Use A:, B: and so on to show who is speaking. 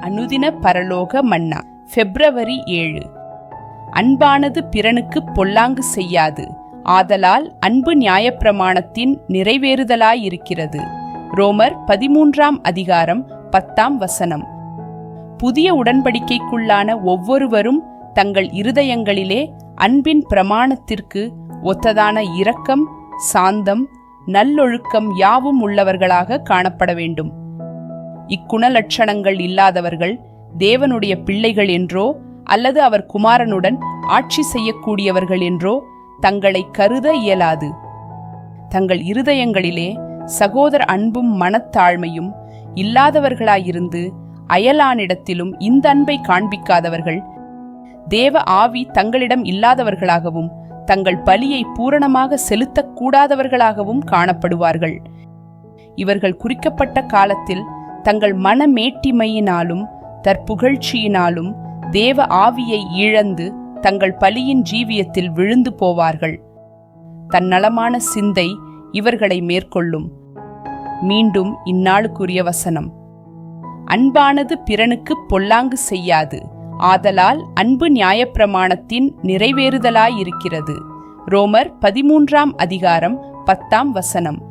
A: அனுதின பரலோக மன்னா. பிப்ரவரி ஏழு. அன்பானது பிறனுக்கு பொல்லாங்கு செய்யாது. ஆதலால் அன்பு நியாயப்பிரமாணத்தின் நிறைவேறுதலாயிருக்கிறது. ரோமர் பதிமூன்றாம் அதிகாரம் பத்தாம் வசனம். புதிய உடன்படிக்கைக்குள்ளான ஒவ்வொருவரும் தங்கள் இருதயங்களிலே அன்பின் பிரமாணத்திற்கு ஒத்ததான இரக்கம் சாந்தம் நல்லொழுக்கம் யாவும் உள்ளவர்களாக காணப்பட வேண்டும். இக்குணலட்சணங்கள் இல்லாதவர்கள் தேவனுடைய பிள்ளைகள் என்றோ அல்லது அவர் குமாரனுடன் ஆட்சி செய்யக்கூடியவர்கள் என்றோ தங்களை கருத இயலாது. தங்கள் இருதயங்களிலே சகோதர அன்பும் மனத்தாழ்மையும் இல்லாதவர்களாயிருந்து அயலானிடத்திலும் இந்த அன்பை காண்பிக்காதவர்கள் தேவ ஆவி தங்களிடம் இல்லாதவர்களாகவும் தங்கள் பலியை பூரணமாக செலுத்தக்கூடாதவர்களாகவும் காணப்படுவார்கள். இவர்கள் குறிக்கப்பட்ட காலத்தில் தங்கள் மனமேட்டிமையினாலும் தற்புகழ்ச்சியினாலும் தேவ ஆவியை இழந்து தங்கள் பலியின் ஜீவியத்தில் விழுந்து போவார்கள். தன்னலமான சிந்தை இவர்களை மேற்கொள்ளும். மீண்டும் இந்நாளுக்குரிய வசனம். அன்பானது பிறனுக்கு பொல்லாங்கு செய்யாது. ஆதலால் அன்பு நியாயப்பிரமாணத்தின் நிறைவேறுதலாயிருக்கிறது. ரோமர் பதிமூன்றாம் அதிகாரம் பத்தாம் வசனம்.